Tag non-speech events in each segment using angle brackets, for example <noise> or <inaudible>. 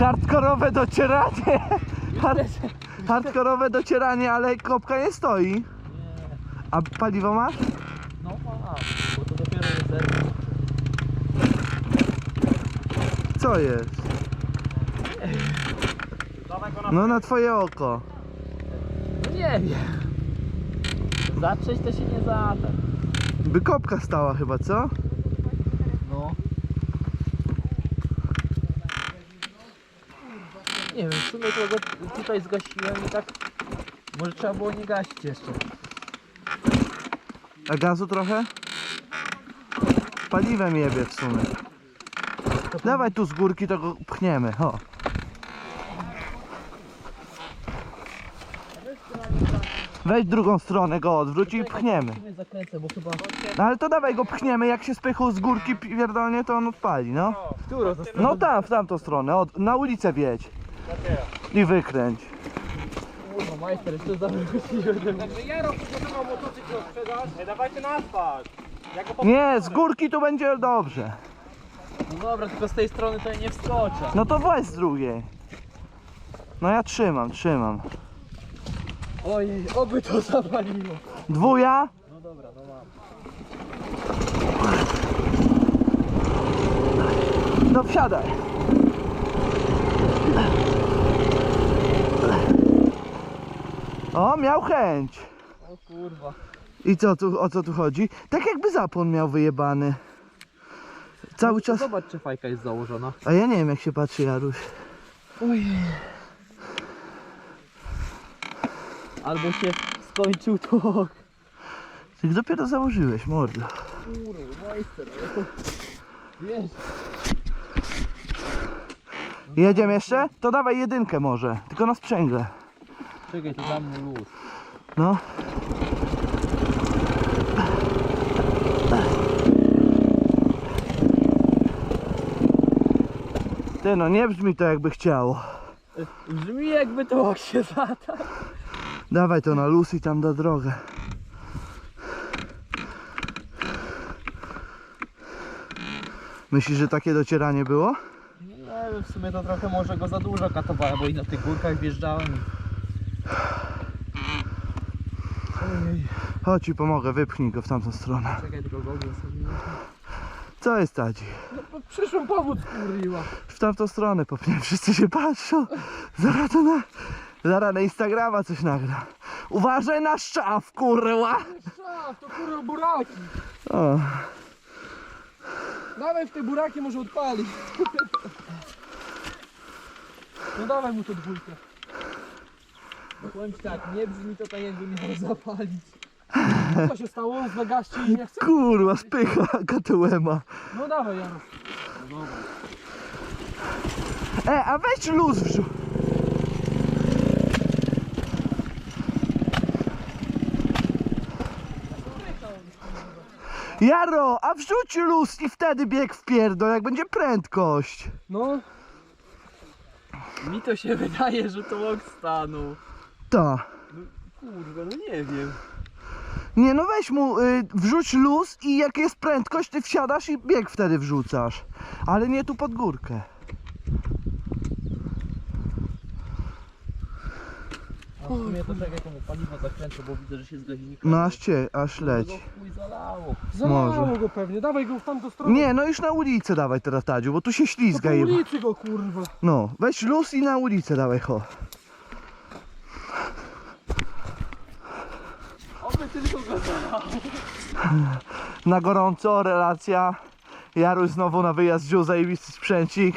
Hardkorowe docieranie. <laughs> Hard, hardkorowe docieranie, ale kopka nie stoi. A paliwo masz? no mam, bo to dopiero zero. Co jest? No na twoje oko. No nie wiem. Zatrzeć to się nie zada. By kopka stała chyba, co? Nie wiem, w sumie to go tutaj zgasiłem i tak może trzeba było nie gasić jeszcze. A gazu trochę? Paliwem jebie w sumie. Dawaj tu z górki, to go pchniemy. O. Weź drugą stronę go odwróć i pchniemy. Nie zakręcę, bo chyba... No ale to dawaj go pchniemy, jak się spychał z górki pierdolnie, to on odpali, no. No tam, w tamtą stronę, od, na ulicę wjedź. I wykręć. Kurwa, majster, jeszcze zawróciłem. Także ja rok przygotował motocykl do sprzedaż. Nie dawajcie na asfalt. Ja go Nie, z górki tu będzie dobrze. No dobra, tylko z tej strony to ja nie wskoczę. No to weź z drugiej. No ja trzymam, trzymam. Ojej, oby to zawaliło. Dwuja? No dobra, no mam. No wsiadaj. O, miał chęć. O kurwa. I co tu, o co tu chodzi? Tak jakby zapłon miał wyjebany. Cały czas... Zobacz, czy fajka jest założona. A ja nie wiem jak się patrzy Jaruś. Albo się skończył tłok. Ty dopiero założyłeś, mordo. Kurwa, majster, ale to... Wiesz, Jedziemy jeszcze? To dawaj jedynkę może, tylko na sprzęgle. czekaj, to dam mu luz. No. Ty no, nie brzmi to jakby chciało. Brzmi jakby tłok się zatał. Dawaj to na luz i tam da drogę. Myślisz, że takie docieranie było? W sumie to trochę może go za dużo katowałem, bo i na tych górkach wjeżdżałem. Ojej, Chodź ci pomogę, wypchnij go w tamtą stronę. czekaj, tylko gogle sobie. Co jest Tadzi? No, przyszłą powód kurwiła. W tamtą stronę popnie, wszyscy się patrzą. Zaraz na, zaraz na Instagrama coś nagra. Uważaj na szczaw, kurwa! Szaf, to kurwa buraki. O, Dawaj w te buraki może odpalić. <laughs> No dawaj mu to dwójkę. Powiem ci tak, nie brzmi to tak jakby miał <laughs> zapalić. Co się stało? Zagaście i nie chce? kurwa, spycha katułema. No dawaj Jarosz. E, a weź luz wrzu... Jaro, a wrzuć luz i wtedy bieg w pierdol, jak będzie prędkość. No, Mi to się <laughs> wydaje, że tłok stanął. Ta. Kurwa, no nie wiem. Nie no weź mu, y, wrzuć luz i jak jest prędkość, ty wsiadasz i bieg wtedy wrzucasz. Ale nie tu pod górkę. Sumie to czekaj, to mu paliwo zakręcę, bo widzę, że się z gaźnika... No aż cię, aż leć. Go chuj zalało. zalało Może. go pewnie. Dawaj go w tamtą stronę. Nie, no już na ulicę dawaj teraz Tadziu, bo tu się to po ślizga jeba. ulicy go kurwa. No, weź luz i na ulicę dawaj ho. Oby tylko go zalało. Na gorąco, relacja. Jaruś znowu na wyjazd wziął zajebisty sprzęcik.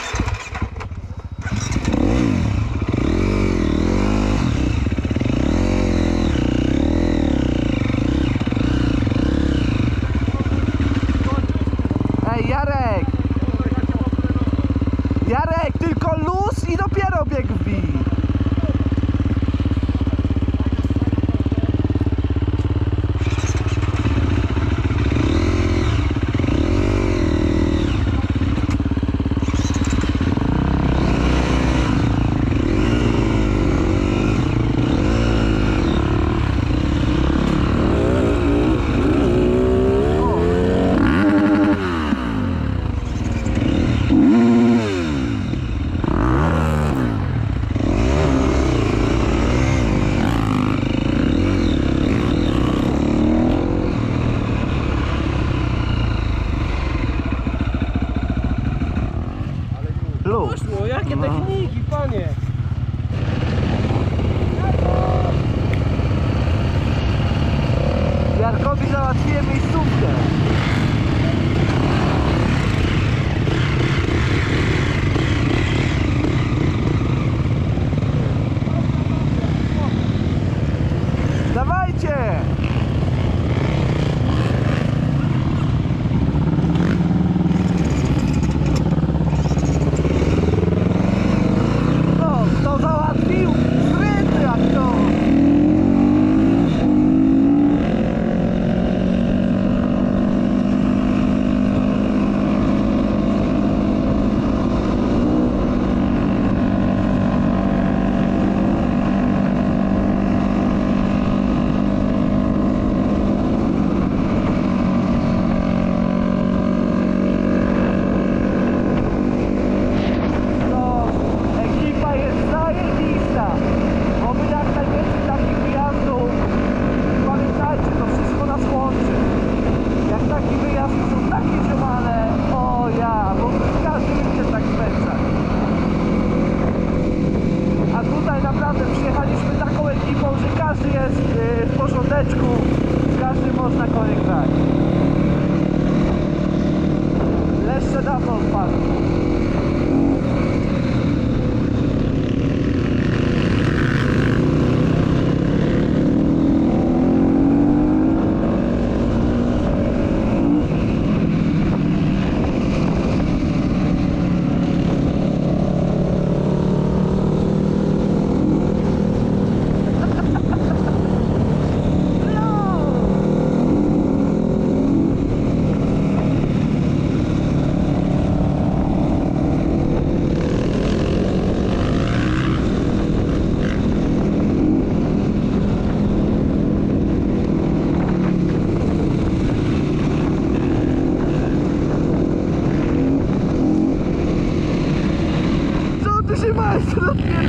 paniki, panie! Jarkowi załatwiłem miejscówkę. Dawajcie! to the pit.